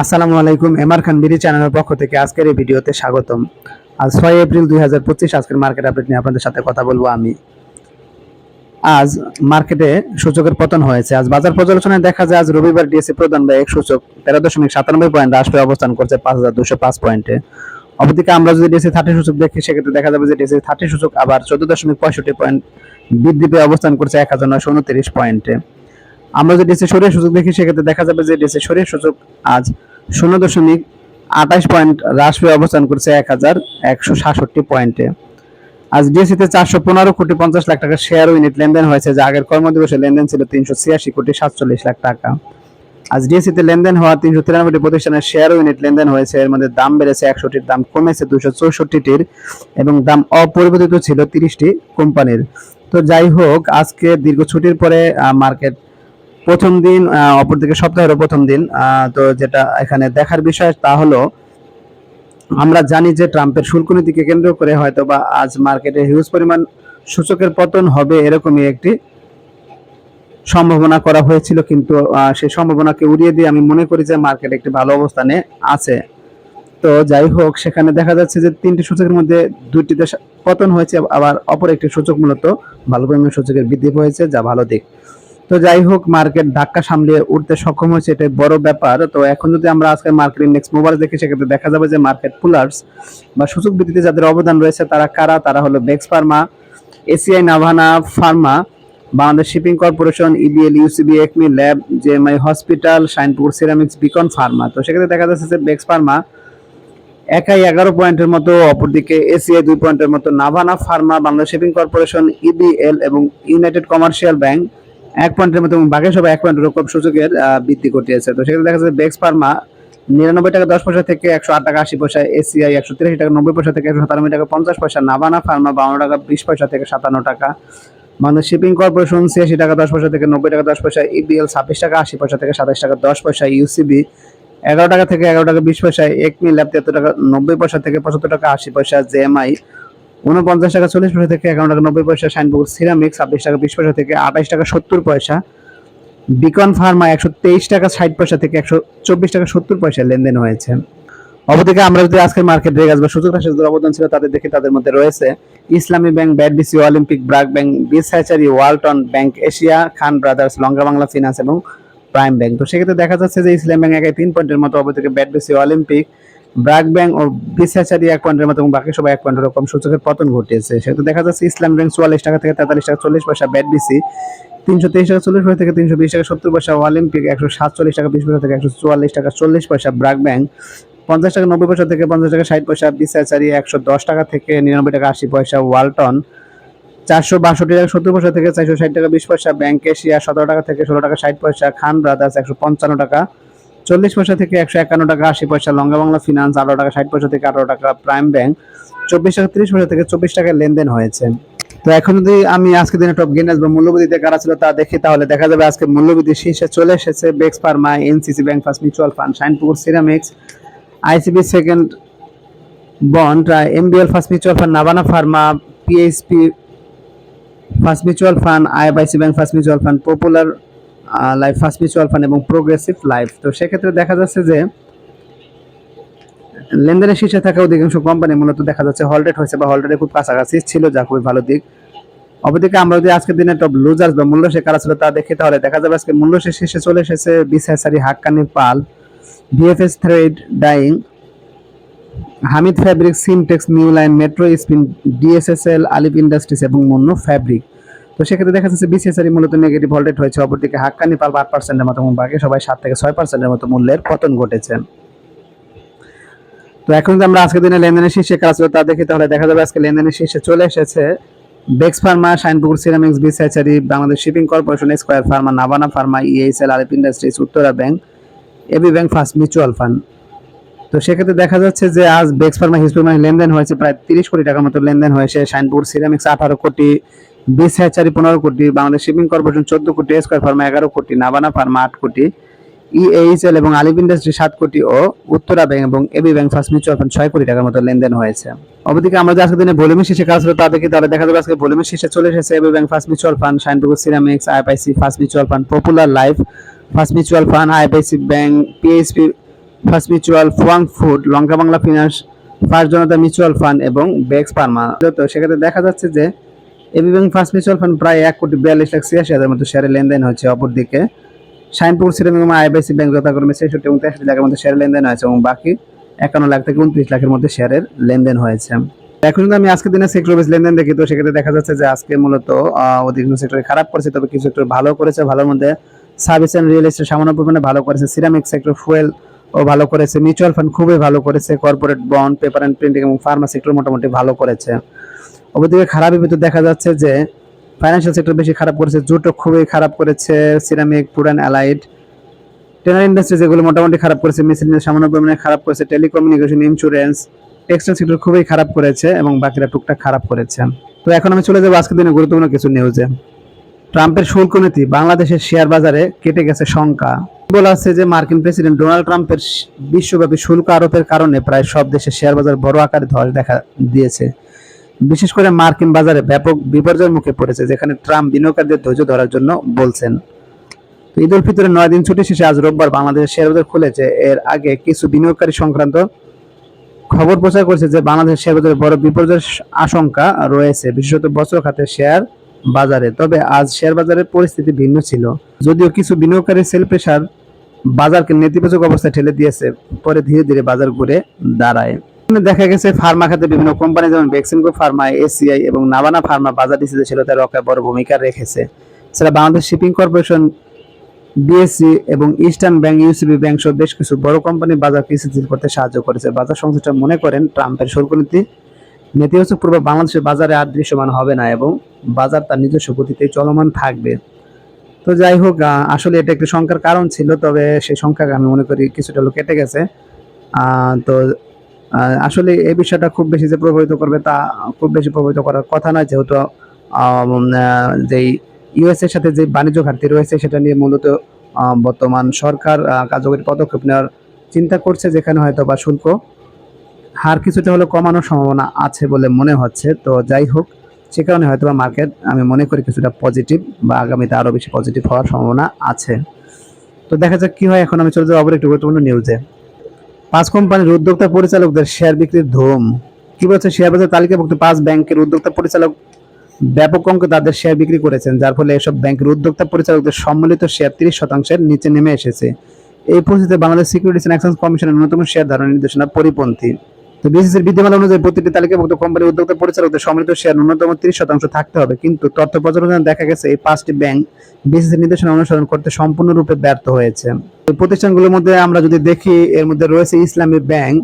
আসসালামু আলাইকুম এমআর খান বিডি চ্যানেলের পক্ষ থেকে আজকের এই ভিডিওতে স্বাগতম। আজ ছয় এপ্রিল দুই হাজার পঁচিশ, আজকের মার্কেট আপডেট নিয়ে আপনাদের সাথে কথা বলব আমি। আজ মার্কেটে সূচকের পতন হয়েছে। আজ বাজার পর্যালোচনায় দেখা যায়, আজ রবিবার ডিএসসি প্রধান বা এক সূচক তেরো দশমিক সাতানব্বই পয়েন্ট হ্রাস অবস্থান করছে পাঁচ হাজার দুশো পাঁচ পয়েন্টে। অপরদিকে আমরা যদি ডিএসসি থার্টি সূচক দেখি, সেক্ষেত্রে দেখা যাবে যে ডিএসসি থার্টি সূচক আবার চোদ্দ দশমিক পঁয়ষট্টি পয়েন্ট বৃদ্ধি পেয়ে অবস্থান করছে এক হাজার নয়শো উনত্রিশ পয়েন্টে। আমরা যে ডিএসসি সরিয়ে সূচক দেখি, সেক্ষেত্রে দেখা যাবে যে ডিএসসি সরিয়ে সূচক আজ শূন্য দশমিক আঠাশ পয়েন্ট হ্রাস পেয়ে অবস্থান করছে এক হাজার একশো সাতষট্টি পয়েন্টে। আজ ডিএসসিতে চারশো পনেরো কোটি পঞ্চাশ লাখ টাকা শেয়ার ইউনিট লেনদেন হয়েছে, যা আগের কর্মদিবসে লেনদেন ছিল তিনশো ছিয়াশি কোটি সাতচল্লিশ লাখ টাকা। আজ ডিএসসিতে লেনদেন হওয়া তিনশো তিরানব্বইটি প্রতিষ্ঠানের শেয়ার ইউনিট লেনদেন হয়েছে, এর মধ্যে দাম বেড়েছে একশোটির দাম কমেছে দুশো চৌষট্টিটির এবং দাম অপরিবর্তিত ছিল তিরিশটি কোম্পানির। তো যাই হোক, আজকে দীর্ঘ ছুটির পরে মার্কেট প্রথম দিন অপরদিকে সপ্তাহের প্রথম দিন তো যেটা এখানে দেখার বিষয় তা হলো, আমরা জানি যে ট্রাম্পের শুল্ক নীতিকে কেন্দ্র করে হয়তো বা আজ মার্কেটে হিউজ পরিমাণ সূচকের পতন হবে এরকমই একটি সম্ভাবনা করা হয়েছিল, কিন্তু সেই সম্ভাবনাকে উড়িয়ে দিয়ে আমি মনে করি যে মার্কেট একটি ভালো অবস্থানে আছে। তো যাই হোক, সেখানে দেখা যাচ্ছে যে তিনটি সূচকের মধ্যে দুইটিতে সা- পতন হয়েছে, আবার অপর একটি সূচক মূলত ভালো পরিমাণ সূচকের বৃদ্ধি হয়েছে যা ভালো দিক। তো যাই হোক মার্কেট ধাক্কা সামলিয়ে উঠতে সক্ষম হয়েছে, এটাই বড় ব্যাপার। তো এখন যদি আমরা আজকে মার্কেট ইন্ডেক্স মোবাইল দেখি, সেক্ষেত্রে দেখা যাবে যে মার্কেট পুলার্স বা সূচক বৃদ্ধিতে যাদের অবদান রয়েছে, তারা কারা? তারা হলো Bex Pharma ACI Navana Pharma Bangladesh Shipping Corporation EBL UCB Acme Lab JMI Hospital Shinepukur Ceramics Beacon Pharma তো সেক্ষেত্রে দেখা যাচ্ছে যে বেক্স ফার্মা একাই এগারো পয়েন্টের মতো, অপরদিকে এসিআই দুই পয়েন্টের মতো Navana Pharma Bangladesh Shipping Corporation EBL এবং ইউনাইটেড কমার্শিয়াল ব্যাংক এক পয়েন্টের মতো বাকি সবাই এক পয়েন্টের রকম সূচকের বৃদ্ধি ঘটিয়েছে। তো সেখানে দেখা যাচ্ছে বেক্স ফার্মা নিরানব্বই টাকা দশ পয়সা থেকে একশো আট টাকা আশি পয়সা এসিআই একশো তিরাশি টাকা নব্বই পয়সা থেকে একশো সাতানব্বই টাকা পঞ্চাশ পয়সা নাভানা ফার্মা বাউন্ন টাকা বিশ পয়সা থেকে সাতান্ন টাকা। বাংলাদেশ শিপিং কর্পোরেশন ছিয়াশি টাকা দশ পয়সা থেকে নব্বই টাকা দশ পয়সা ইবিএল ছাব্বিশ টাকা আশি পয়সা থেকে সাতাশ টাকা দশ পয়সা ইউসিবি এগারো টাকা থেকে এগারো টাকা বিশ পয়সা একমি ল্যাব তিয়াত্তর টাকা নব্বই পয়সা থেকে পঁচাত্তর টাকা আশি পয়সা জেএমআই উনপঞ্চাশ টাকা চল্লিশ পয়সা থেকে এগারো টাকা নব্বই পয়সা শাইনপুর সিরামিক ছাব্বিশ টাকা বিশ পয়সা থেকে আঠাশ টাকা সত্তর পয়সা, বিকন ফার্মা একশো তেইশ টাকা ষাট পয়সা থেকে একশো চব্বিশ টাকা সত্তর পয়সা লেনদেন হয়েছে। অপরদিকে আমরা যদি আজকের মার্কেট রেগাজ বা সূচক রাশি যাদের অবদান ছিল তাদের দেখে তাদের মধ্যে রয়েছে Islami Bank BAT BC Olympic, BRAC Bank Beach Hatchery Walton Bank, Asia, Khan Brothers, Lanka Bangla Finance এবং প্রাইম ব্যাংক। তো সেক্ষেত্রে দেখা যাচ্ছে যে ইসলাম ব্যাংক একাই তিন পয়েন্টের মতো অপরদিকে ব্যাডবিসি অলিম্পিক ব্রাক ব্যাংক ও বিস হ্যাচারি এক পয়েন্টের মতো এবং বাকি সবাই এক পয়েন্টের রকম সূচকের পতন ঘটিয়েছে। সেক্ষেত্রে দেখা যাচ্ছে ইসলাম ব্যাংক চুয়াল্লিশ টাকা থেকে তেতাল্লিশ টাকা চল্লিশ পয়সা ব্যাডবিসি তিনশো তেইশ টাকা চল্লিশ পয়সা থেকে তিনশো বিশ টাকা সত্তর পয়সা অলিম্পিক, একশো সাতচল্লিশ টাকা বিশ পয়সা থেকে একশো চুয়াল্লিশ টাকা চল্লিশ পয়সা ব্রাক ব্যাংক পঞ্চাশ টাকা নব্বই পয়সা থেকে পঞ্চাশ টাকা ষাট পয়সা বিসাচারি একশো দশ টাকা থেকে নিরানব্বই টাকা আশি পয়সা ওয়ালটন, চারশো বাষট্টি টাকা সত্তর পয়সা থেকে চারশো ষাট টাকা বিশ পয়সা ব্যাংক এশিয়া, সতেরো টাকা থেকে ষোলো টাকা ষাট পয়সা খান ব্রাদার্স, একশো পঞ্চান্ন টাকা চল্লিশ পয়সা থেকে একশো একান্ন টাকা, আশি পয়সা লঙ্গা বাংলা ফিনান্স আঠারো টাকা, ষাট পয়সা থেকে আঠারো টাকা প্রাইম ব্যাংক চব্বিশ টাকা, তিরিশ পয়সা থেকে চব্বিশ টাকা লেনদেন হয়েছে। তো এখন যদি আমি আজকে দিনে টপ গেনার্স বা মূল্যবৃদ্ধিতে কারা ছিল তা দেখি, তাহলে দেখা যাবে আজকে মূল্যবৃদ্ধি শীর্ষে চলে এসেছে Bex Pharma NCC Bank First Mutual Fund Shinepukur Ceramics ICB Second Bond MBL First Mutual Fund নাবানা Pharma PHP First Mutual Fund IFIC Bank First Mutual Fund Popular Life First Mutual Fund এবং progressive life তো সেক্ষেত্রে দেখা যাচ্ছে যে লেনদেনের শীর্ষে থাকা অধিকাংশ কোম্পানি মূলত দেখা যাচ্ছে হলডেট হয়েছে বা হলডেটে খুব কাছাকাছি ছিল, যা খুবই ভালো দিক। অপরদিকে আমরা যদি আজকের দিনে টপ লুজার্স বা মূল্য সে কারা ছিল তা দেখি, তাহলে দেখা যাবে আজকে মূল্য সে শীর্ষে চলে এসেছে Beach Hatchery Hakkani Pulp VFS Thread Dyeing Hamid Fabrics Simtex New Line Metro Spin DSSL Alif Industries এবং মন্য ফ্যাব্রিক তো সেক্ষেত্রে দেখা যাচ্ছে বিসিএসআরই মূলত নেগেটিভ ভোল্টেজ হয়েছে, অপরদিকে হাক্কানি পাল আট পার্সেন্টের মতো বাকি সবাই সাত থেকে ছয় পার্সেন্টের মতো মূল্যের পতন ঘটেছে। তো এখন যদি আমরা আজকের দিনে লেনদেনের শীর্ষে কাজ ছিল তা দেখি তাহলে দেখা যাবে আজকে লেনদেনের শীর্ষে চলে এসেছে Bex Pharma Shinepukur Ceramics Beach Hatchery Bangladesh Shipping Corporation Square Pharma Navana Pharma ESL Alif Industries Uttara Bank AB Bank First Mutual Fund তো সেক্ষেত্রে দেখা যাচ্ছে যে আজ বেক্স ফার্মা হিউজ পরিমাণে লেনদেন হয়েছে প্রায় তিরিশ কোটি টাকার মতো লেনদেন হয়েছে। শাইনপুর সিরামিক্স আঠারো কোটি বিস হ্যাচারি পনেরো কোটি বাংলাদেশ শিপিং কর্পোরেশন চোদ্দ কোটি স্কোয়ার ফার্মা এগারো কোটি নাবানা ফার্মা আট কোটি ইএইচএল এবং আলিপ ইন্ডাস্ট্রি সাত কোটি ও উত্তরা ব্যাংক এবং AB Bank First Mutual Fund ছয় কোটি টাকার মতো লেনদেন হয়েছে। অবদিকে আমরা যে আজকে দিনে ভলিউমের শীর্ষে কাজ ছিল তা দেখি তাহলে দেখা যাবে আজকে ভলিউমের শীর্ষে চলে এসেছে AB Bank First Mutual Fund Shinepukur Ceramics IFIC First Mutual Fund Popular Life First Mutual Fund IFIC Bank PHP First Mutual Fuwang Food Lanka Bangla Finance First Janata Mutual Fund এবং বেক্স ফার্মা তো সেক্ষেত্রে দেখা যাচ্ছে যে AB Bank First Mutual Fund প্রায় এক কোটি বিয়াল্লিশ লাখ ছিয়াশি হাজার মতো শেয়ারের লেনদেন হচ্ছে অপরদিকে। শাইনপুর সিরাম এবং আইবিআইসি ব্যাংক যথাক্রমে ছেষট্টি এবং তেষট্টি লাখের মধ্যে শেয়ার লেনদেন হয়েছে এবং বাকি একান্ন লাখ থেকে উনত্রিশ লাখের মধ্যে শেয়ারের লেনদেন হয়েছে। এখন যদি আমি আজকের দিনে সেক্টর বেস লেনদেন দেখি, তো সেক্ষেত্রে দেখা যাচ্ছে যে আজকে মূলত অধিকাংশ সেক্টরে খারাপ করেছে, তবে কিছু সেক্টর ভালো করেছে, ভালোর মধ্যে সার্ভিস অ্যান্ড রিয়েল এস্টেট সামান্য পরিমাণে ভালো করেছে। সিরামিক সেক্টর ফুয়েল ও ভালো করেছে মিউচুয়াল ফান্ড খুবই ভালো করেছে corporate bond paper and printing এবং ফার্মা সেক্টর মোটামুটি ভালো করেছে। অপরদিকে খারাপের ভিতর দেখা যাচ্ছে যে ফাইন্যান্সিয়াল সেক্টর বেশি খারাপ করেছে, জুটো খুবই খারাপ করেছে ceramic food and allied tannery industry যেগুলো মোটামুটি খারাপ করেছে মিসেলিনিয়াস সামান্য পরিমাণে খারাপ করেছে টেলিকমিউনিকেশন ইন্স্যুরেন্স টেক্সটাইল সেক্টর খুবই খারাপ করেছে এবং বাকিরা টুকটাক খারাপ করেছে। তো এখন আমি চলে যাব আজকের দিনে গুরুত্বপূর্ণ কিছু নিউজে ট্রাম্পের শুল্ক নীতি, বাংলাদেশের শেয়ার বাজারে কেটে গেছে শঙ্কা। বলা আছে যে মার্কিন প্রেসিডেন্ট ডোনাল্ড ট্রাম্পের বিশ্বব্যাপী শুল্ক আরোপের কারণে প্রায় সব দেশের শেয়ার বাজার বড় আকারে ধস দেখা দিয়েছে। বিশেষ করে মার্কিন বাজারে ব্যাপক বিপর্যয়ের মুখে পড়েছে, যেখানে ট্রাম্প বিনিয়োগকারীদের ধৈর্য ধরার জন্য বলছেন। ঈদ উল ফিতরের নয় দিন ছুটি শেষে আজ রোববার বাংলাদেশের শেয়ার বাজার খুলেছে এর আগে কিছু বিনিয়োগকারী সংক্রান্ত খবর প্রচার করেছে যে বাংলাদেশের শেয়ার বাজারে বড় বিপর্যয়ের আশঙ্কা রয়েছে, বিশেষত বস্ত্র খাতের শেয়ার বাজারে। তবে আজ শেয়ার বাজারের পরিস্থিতি ভিন্ন ছিল। যদিও কিছু বিনিয়োগকারী সেল প্রেশার বাজারকে নেতিবাচক অবস্থায় ঠেলে দিয়েছে, পরে ধীরে ধীরে বাজার ঘুরে দাঁড়ায়। দেখা গেছে, ফার্মা খাতে বিভিন্ন কোম্পানি যেমন ভ্যাকসিনকো ফার্মা, এসিআই এবং নাবানা ফার্মা বাজার ডিসিতে ছিল তার রক্ষায় বড় ভূমিকা রেখেছে। সেটা বাংলাদেশ শিপিং কর্পোরেশন, বিএসসি এবং ইস্টার্ন ব্যাংক, ইউসিবি ব্যাংক সহ বেশ কিছু বড় কোম্পানি বাজারকে স্থিতিশীল করতে সাহায্য করেছে। বাজার সংশ্লিষ্ট মনে করেন, ট্রাম্পের শুল্কনীতি নেতিবাচক প্রভাব বাংলাদেশের বাজারে আর দৃশ্যমান হবে না এবং বাজার তার নিজস্ব গতিতে চলমান থাকবে। তো যাই হোক আসলে এটা একটু সংখ্যার কারণ ছিল, তবে সেই সংখ্যাকে আমি মনে করি কিছুটা লোক কেটে গেছে। তো আসলে এই বিষয়টা খুব বেশি যে প্রভাবিত করবে তা খুব বেশি প্রভাবিত করার কথা নয়, যেহেতু যেই ইউএস এর সাথে যে বাণিজ্য ঘাটতি রয়েছে, সেটা নিয়ে মূলত বর্তমান সরকার কার্যকরী পদক্ষেপ নেওয়ার চিন্তা করছে, যেখানে হয়তো বা শুল্ক হার কিছুটা হলেও কমানোর সম্ভাবনা আছে বলে মনে হচ্ছে। তো যাই হোক সে কারণে হয়তো বা মার্কেট আমি মনে করি কিছুটা পজিটিভ বা আগামীতে আরও বেশি পজিটিভ হওয়ার সম্ভাবনা আছে। তো দেখা যাক কী হয়, এখন আমি চলে যাব আবার একটু গুরুত্বপূর্ণ নিউজে পাঁচ কোম্পানির উদ্যোক্তা পরিচালকদের শেয়ার বিক্রির ধুম। কি বলছে? শেয়ার বাজার তালিকাভুক্ত পাঁচ ব্যাংকের উদ্যোক্তা পরিচালক ব্যাপক অঙ্কে তাদের শেয়ার বিক্রি করেছেন, যার ফলে এসব ব্যাংকের উদ্যোক্তা পরিচালকদের সম্মিলিত শেয়ার তিরিশ শতাংশের নিচে নেমে এসেছে। এই পরিস্থিতিতে বাংলাদেশ সিকিউরিটিজ অ্যান্ড এক্সচেঞ্জ কমিশনের ন্যূনতম শেয়ার ধারণের নির্দেশনা পরিপন্থী। তো বিসিসির বিদ্যমান অনুযায়ী প্রতিটি তালিকাভুক্ত কোম্পানির উদ্যোক্তা পরিচালকদের সম্মিলিত শেয়ার ন্যূনতম তিরিশ শতাংশ থাকতে হবে। কিন্তু তথ্য পর্যালোচনায় দেখা গেছে এই পাঁচটি ব্যাংক বিসিসির নির্দেশনা অনুসরণ করতে সম্পূর্ণরূপে ব্যর্থ হয়েছে। এই প্রতিষ্ঠানগুলোর মধ্যে আমরা যদি দেখি, এর মধ্যে রয়েছে Islami Bank,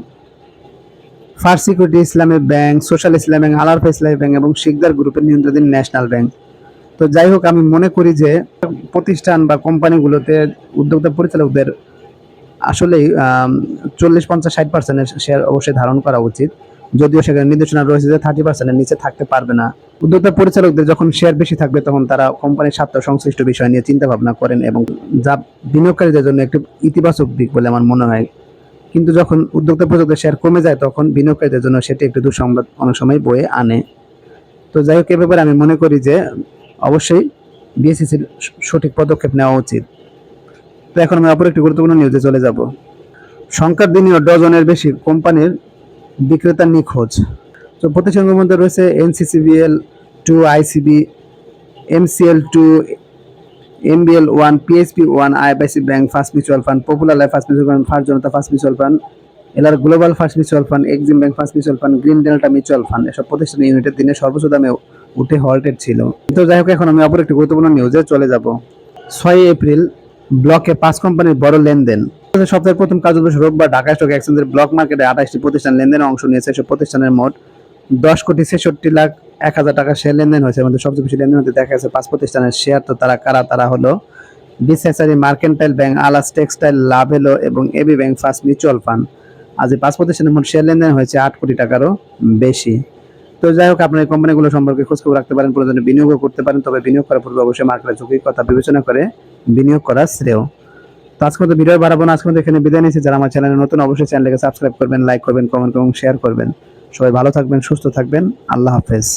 First Security Islami Bank, Social Islami Bank Al Arafah Islami Bank এবং শিকদার গ্রুপের নিয়ন্ত্রণাধীন ন্যাশনাল ব্যাংক। তো যাই হোক, আমি মনে করি যে প্রতিষ্ঠান বা কোম্পানিগুলোতে উদ্যোক্তা পরিচালকদের আসলেই চল্লিশ, পঞ্চাশ, ষাট পার্সেন্টের শেয়ার অবশ্যই ধারণ করা উচিত। যদিও সেখানে নির্দেশনা রয়েছে যে থার্টি পার্সেন্টের নিচে থাকতে পারবে না। উদ্যোক্তা পরিচালকদের যখন শেয়ার বেশি থাকবে, তখন তারা কোম্পানির স্বার্থ সংশ্লিষ্ট বিষয় নিয়ে চিন্তা ভাবনা করেন এবং যা বিনিয়োগকারীদের জন্য একটি ইতিবাচক দিক বলে আমার মনে হয়। কিন্তু যখন উদ্যোক্তা পরিচালকদের শেয়ার কমে যায়, তখন বিনিয়োগকারীদের জন্য সেটি একটি দুঃসংবাদ অনেক সময় বয়ে আনে। তো যাই হোক, এ ব্যাপারে আমি মনে করি যে অবশ্যই বিএসসিসির সঠিক পদক্ষেপ নেওয়া উচিত। তো এখন আমি অপর একটি গুরুত্বপূর্ণ নিউজে চলে যাব। সংখ্যার দিনেও ডজনের বেশি কোম্পানির বিক্রেতা নিখোঁজ। তো প্রতিষ্ঠানগুলোর মধ্যে রয়েছে NCCBL two, ICB, MCL two, MBL one PSP one IBIC Bank, First Mutual Fund, Popular Life, First Mutual Fund First Janata, First Mutual Fund এলার Global First Mutual Fund, Exim Bank, First Mutual Fund, Green Delta Mutual Fund, এসব প্রতিষ্ঠান ইউনিটের দিনে সর্বোচ্চ দামে উঠে halted ছিল। তো যাই হোক, এখন আমি অপর একটি গুরুত্বপূর্ণ নিউজে চলে যাব। ছয় এপ্রিল ব্লকে পাঁচ কোম্পানির বড় লেনদেন। সপ্তাহের প্রথম কাজ দিবস রোববার ঢাকা স্টক এক্সচেঞ্জের ব্লক মার্কেটে আঠাশটি প্রতিষ্ঠান লেনদেনে অংশ নিয়েছে। এসব প্রতিষ্ঠানের মোট দশ কোটি ছেষট্টি লাখ এক হাজার টাকা শেয়ার লেনদেন হয়েছে। আমাদের সবচেয়ে বেশি লেনদেন হতে দেখা গেছে পাঁচ প্রতিষ্ঠানের শেয়ার তো তারা কারা? তারা হলো বিসেসারি mercantile bank, Alhaj Textile, Lovello এবং AB Bank First Mutual Fund. আজ এই পাঁচ প্রতিষ্ঠানের মোট শেয়ার লেনদেন হয়েছে আট কোটি টাকারও বেশি। তো যাই হোক, আপনার এই কোম্পানিগুলো সম্পর্কে খোঁজখবর রাখতে পারেন, প্রয়োজনে বিনিয়োগও করতে পারেন, তবে বিনিয়োগ করার পূর্বে অবশ্যই মার্কেটের ঝুঁকির কথা বিবেচনা করে বিনিয়োগ করা শ্রেয়। তো আজকে মতো ভিডিও বাড়াবো না আজকে মতো এখানে বিদায় নিয়েছি যারা আমার চ্যানেলে নতুন, অবশ্যই চ্যানেলকে সাবস্ক্রাইব করবেন, লাইক করবেন, কমেন্ট এবং শেয়ার করবেন। সবাই ভালো থাকবেন, সুস্থ থাকবেন, আল্লাহ হাফেজ।